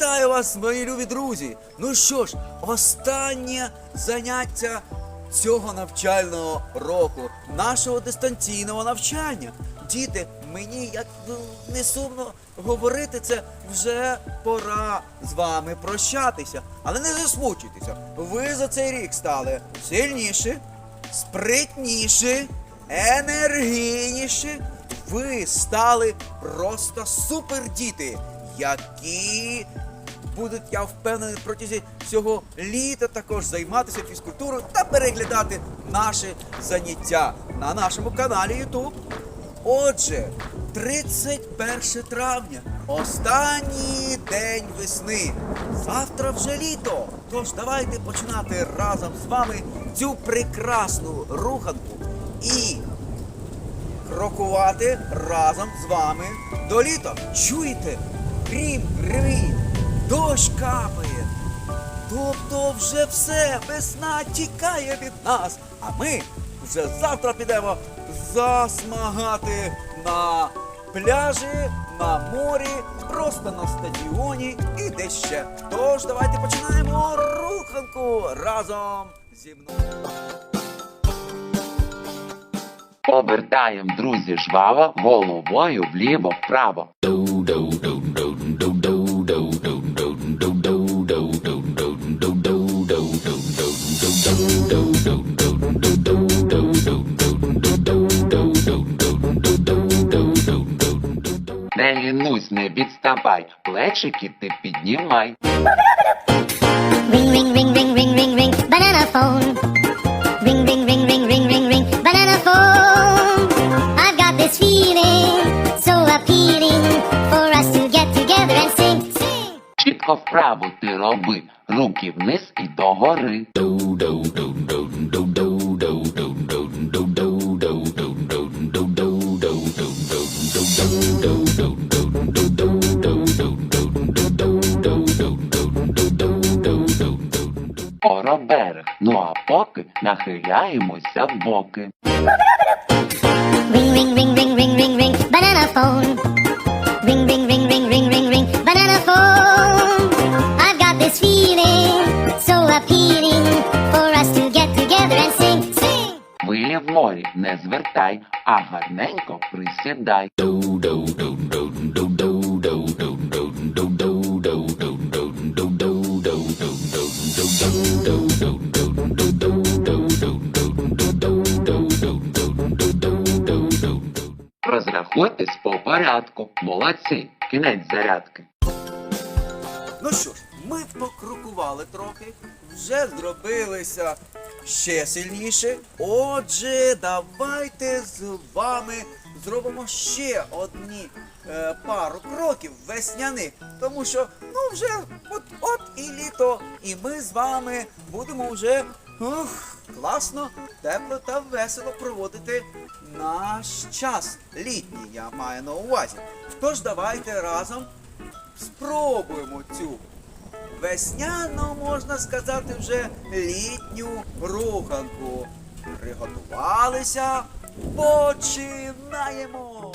Вітаю вас, мої любі друзі! Ну що ж, останнє заняття цього навчального року, нашого дистанційного навчання. Діти, мені як ну, не сумно говорити це, вже пора з вами прощатися. Але не засмучуйтеся. Ви за цей рік стали сильніші, спритніші, енергійніші. Ви стали просто супер діти, які будуть, я впевнений, протягом цього літа також займатися фізкультурою та переглядати наші заняття на нашому каналі YouTube. Отже, 31 травня, останній день весни. Завтра вже літо. Тож давайте починати разом з вами цю прекрасну руханку і крокувати разом з вами до літа. Чуєте? Грім гримить, дощ капає. Тобто вже все, весна тікає від нас, а ми вже завтра підемо засмагати на пляжі, на морі, просто на стадіоні і де ще. Тож давайте починаємо руханку разом зі мною. Обертаєм, друзі, жваво головою вліво-вправо. Не не відставай, плечики ти піднімай. Ring, ring, ring, ring, ring, ring, ring, banana phone. Ring, ring, ring, ring, ring, ring, ring, banana phone. I've got this feeling so appealing for us to get together and sing, sing. Чітко вправо ти роби, руки вниз і догори. Ну а поки нахиляємося в боки. Ring, ring, ring, ring, ring, ring, ring, banana phone. Ring, ring, ring, ring, ring, ring, ring, banana phone. I've got this feeling so appealing for us to get together and sing, sing. Хвилі в морі не звертай, а гарненько присідай. Розрахуйтесь по порядку. Молодці. Кінець зарядки. Ну що ж, ми покрокували трохи, вже зробилися ще сильніше. Отже, давайте з вами зробимо ще одні е, пару кроків весняних, тому що ну вже от от і літо, і ми з вами будемо вже ух, класно, тепло та весело проводити наш час літній, я маю на увазі. Тож давайте разом спробуємо цю весняну, можна сказати, вже літню руханку. Приготувалися, починаємо!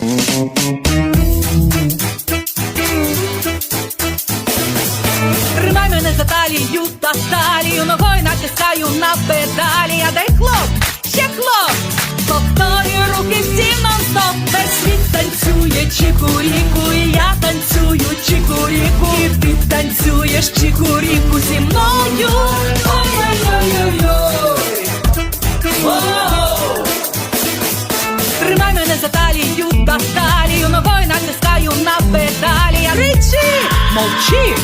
Тримай мене за талію та талію, ногою натискаю на педалі, чікуріку, і я танцюю чікуріку, і ти танцюєш чікуріку зі мною. Ой-ой-ой-ой-ой. Тримай мене за талію та талію, ногою натискаю на педалі. Кричи, мовчи,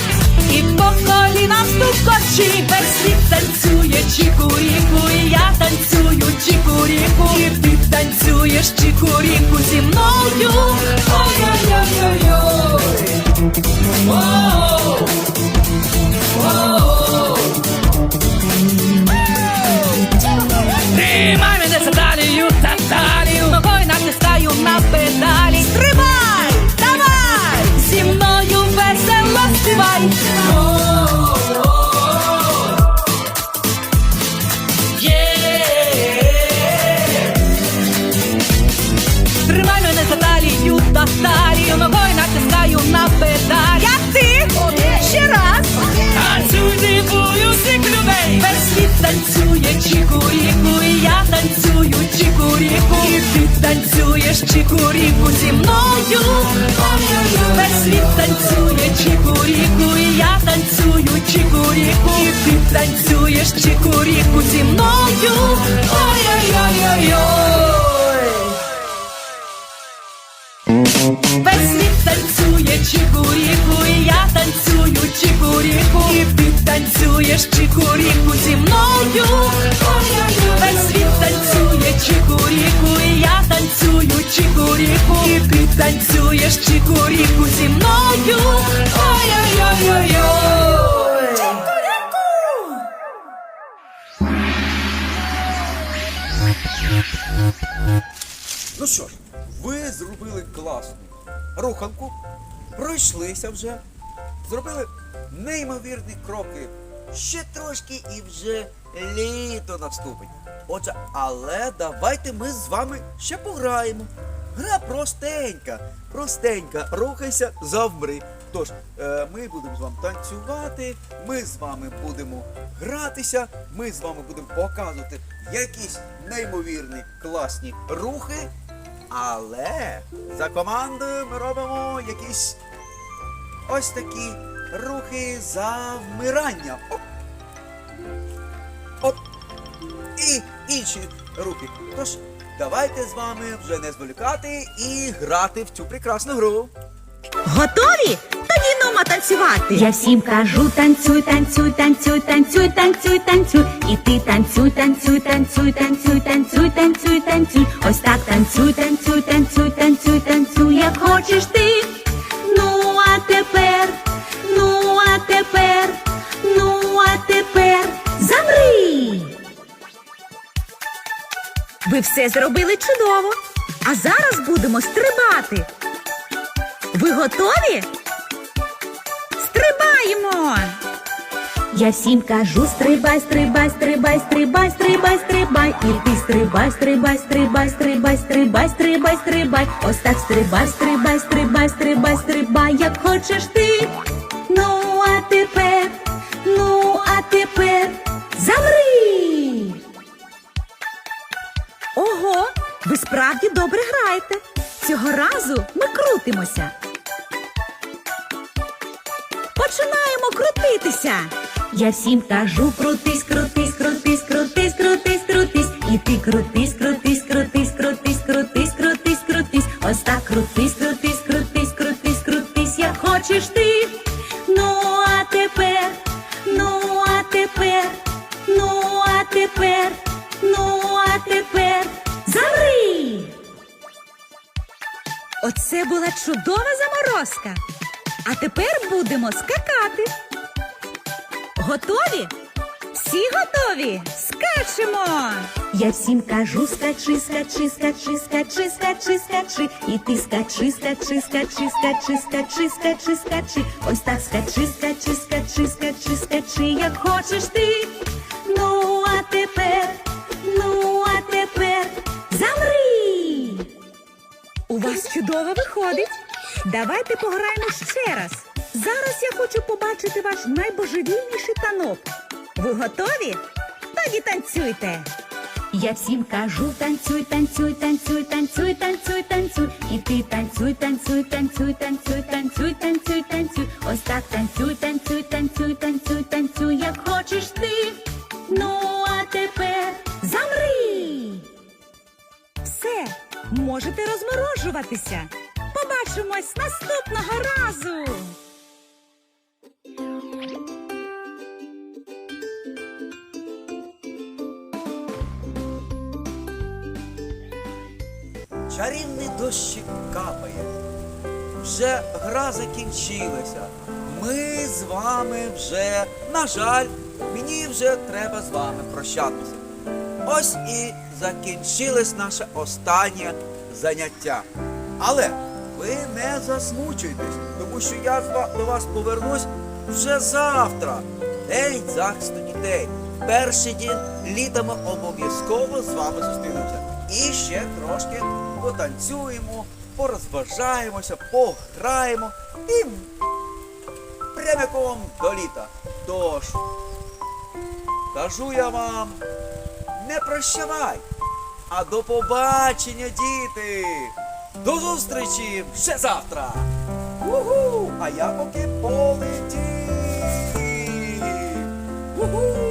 і по колінам стукочи, весь світ танцює чікуріку, і я танцюю чікуріку, ти танцюєш зі мною. Ой-ой-ой-ой-ой. Підтанцюєш чікуріку зі мною. Весь світ танцює чікуріку І я танцюю чікуріку І підтанцюєш чікуріку зі мною. Весь світ танцює чікуріку, і я танцюю чікуріку, і підтанцюєш чікуріку зі мною. І підтанцюєш чікуріку зі мною. Ой-ой-ой-ой-ой. Ну що ж, ви зробили класну руханку, пройшлися вже, зробили неймовірні кроки. Ще трошки і вже літо наступить. Отже, але давайте ми з вами ще пограємо. Гра простенька, простенька, рухайся, завмри. Тож, е, ми будемо з вами танцювати, ми з вами будемо гратися, ми з вами будемо показувати якісь неймовірні класні рухи. Але за командою ми робимо якісь ось такі рухи завмирання. Оп. Оп. І інші рухи. Тож, давайте з вами вже не зволікати і грати в цю прекрасну гру. Готові? Тоді нумо танцювати. Я всім кажу, танцюй, танцюй, танцюй, танцюй, танцюй, танцюй. І ти танцюй, танцюй, танцюй, танцюй, танцюй, танцюй, танцюй. Ось так танцюй, танцюй, танцюй, танцюй, танцюй, все зробили чудово. А зараз будемо стрибати. Ви готові? Стрибаємо! Я всім кажу, стрибай, стрибай, стрибай, стрибай, стрибай, стрибай. І ти стрибай, стрибай, стрибай, стрибай, стрибай, стрибай, стрибай. Ось так стрибай, стрибай, стрибай, стрибай, стрибай, як хочеш ти. Ну, а тепер, справді добре граєте. Цього разу ми крутимося. Починаємо крутитися. Я всім кажу, крутись, крутись, крутись, крутись, крутись, крутись. І ти крутись, крутись, крутись, крутись, крутись, крутись, крутись. Ось так крутись, Оце була чудова заморозка. А тепер будемо скакати. Готові? Всі готові? Скачемо! Я всім кажу, скачи, скачи, скачи, скачи, скачи, скачи. І ти скачи, скачи, скачи, скачи, скачи, скачи, скачи. Ось так скачи, скачи, скачи, скачи, скачи, як хочеш ти. Ну, а тепер, У вас чудово виходить. Давайте пограємо ще раз. Зараз я хочу побачити ваш найбожевільніший танок. Ви готові? Тоді танцюйте. Я всім кажу, танцюй, танцюй, танцюй, танцюй, танцюй, танцюй. І ти танцюй, танцюй, танцюй, танцюй, танцюй, танцюй, танцюй. Ось так танцюй, танцюй, танцюй, танцюй, танцюй, як хочеш ти. Ну, можете розморожуватися. Побачимось наступного разу. Чарівний дощик капає. Вже гра закінчилася. Ми з вами вже, на жаль, мені вже треба з вами прощатися. Ось і закінчилось наше останнє заняття. Але ви не засмучуйтесь, тому що я до вас повернусь вже завтра. День захисту дітей. Перший день літа ми обов'язково з вами зустрінемося. І ще трошки потанцюємо, порозважаємося, пограємо і прямиком до літа. Тож, кажу я вам, не прощавай, А до побачення, діти! До зустрічі ще завтра! Уху! А я поки полетів! Уху!